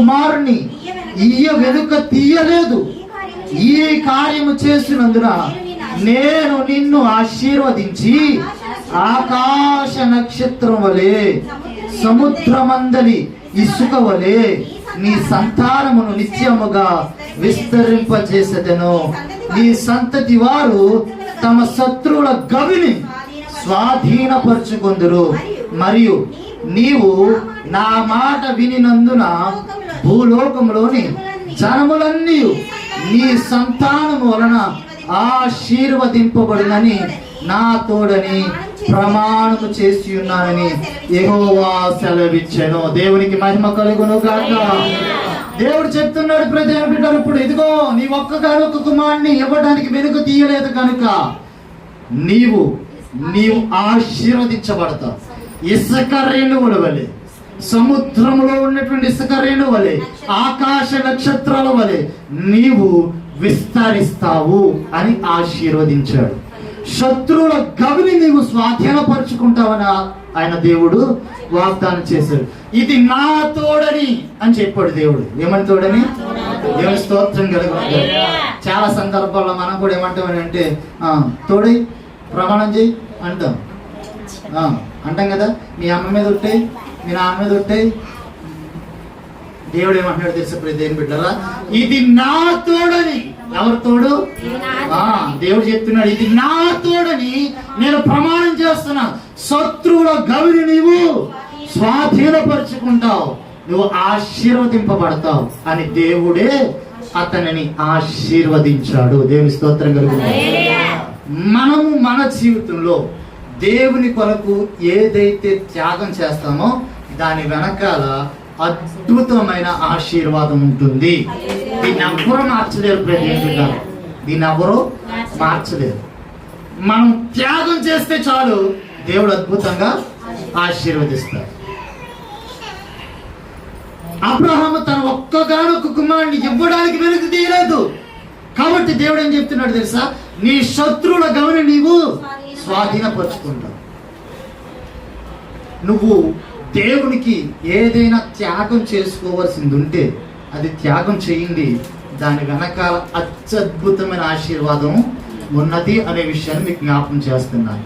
కుమారుని ఇయ్య వెనుక తీయలేదు. ఈ కార్యము చేసినందున నేను నిన్ను ఆశీర్వదించి ఆకాశ నక్షత్రం వలె సముద్రమందలి ఇసుక వలె నీ సంతానమును నిత్యముగా విస్తరింపజేసేదను. నీ సంతతి వారు తమ శత్రువుల గవిని స్వాధీనపరుచుకొందురు. మరియు నీవు నా మాట వినినందున భూలోకంలోని జనములన్నీ నీ సంతానం వలన ఆశీర్వదింపబడునని నా తోడని ప్రమాణము చేసి ఉన్నానని యెహోవా సెలవిచ్చాను. దేవునికి మహిమ కలుగును కాక దేవుడు చెప్తున్నాడు ప్రజల బిడ్డలు ఇప్పుడు ఇదిగో నీ ఒక్కగానొక్క కుమారుని ఇవ్వడానికి వెనుక తీయలేదు కనుక నీవు నీవు ఆశీర్వదించబడతావు. ఇసుక రేణువుల వలె సముద్రంలో ఉన్నటువంటి ఇసుక వలె ఆకాశ నక్షత్రాల వలె నీవు విస్తరిస్తావు అని ఆశీర్వదించాడు. శత్రువుల గవిని నీవు స్వాధీనపరుచుకుంటావని ఆయన దేవుడు వాగ్దానం చేశాడు. ఇది నా తోడని అని చెప్పాడు దేవుడు. ఏమని తోడని? దేవుని స్తోత్రం కలిగి చాలా సందర్భాల్లో మనం కూడా ఏమంటామని అంటే ఆ, తోడై ప్రమాణం చేయి అంటాం. ఆ, అంటాం కదా. మీ అమ్మ మీద ఉంటే మీ నాన్న మీద ఉంటాయి దేవుడు ఏమంటున్నాడు తెలుసు దేని బిడ్డరా? ఇది నా తోడని. ఎవరు తోడు? దేవుడు చెప్తున్నాడు ఇది నా తోడని నేను ప్రమాణం చేస్తున్నా. శత్రువుల గవిని నీవు స్వాధీనపరుచుకుంటావు. నువ్వు ఆశీర్వదింపబడతావు అని దేవుడే అతనిని ఆశీర్వదించాడు. దేవుని స్తోత్రం కలుగుతుంది. మనము మన జీవితంలో దేవుని కొరకు ఏదైతే త్యాగం చేస్తామో దాని వెనకాల అద్భుతమైన ఆశీర్వాదం ఉంటుంది. దీన్ని ఎవ్వరూ మార్చలేరు గారు దీన్ని ఎవరు మార్చలేరు. మనం త్యాగం చేస్తే చాలు దేవుడు అద్భుతంగా ఆశీర్వదిస్తాడు. అబ్రహాము తన ఒక్కగానొక్క కుమారుని ఇవ్వడానికి వెనుక తీయలేదు. కాబట్టి దేవుడు ఏం చెప్తున్నాడు తెలుసా? నీ శత్రువుల గమని నీవు స్వాధీనపరుచుకుంటావు. నువ్వు దేవునికి ఏదైనా త్యాగం చేసుకోవాల్సింది ఉంటే అది త్యాగం చేయండి. దాని వెనకాల అత్యద్భుతమైన ఆశీర్వాదం ఉన్నది అనే విషయాన్ని మీకు జ్ఞాపం చేస్తున్నాను.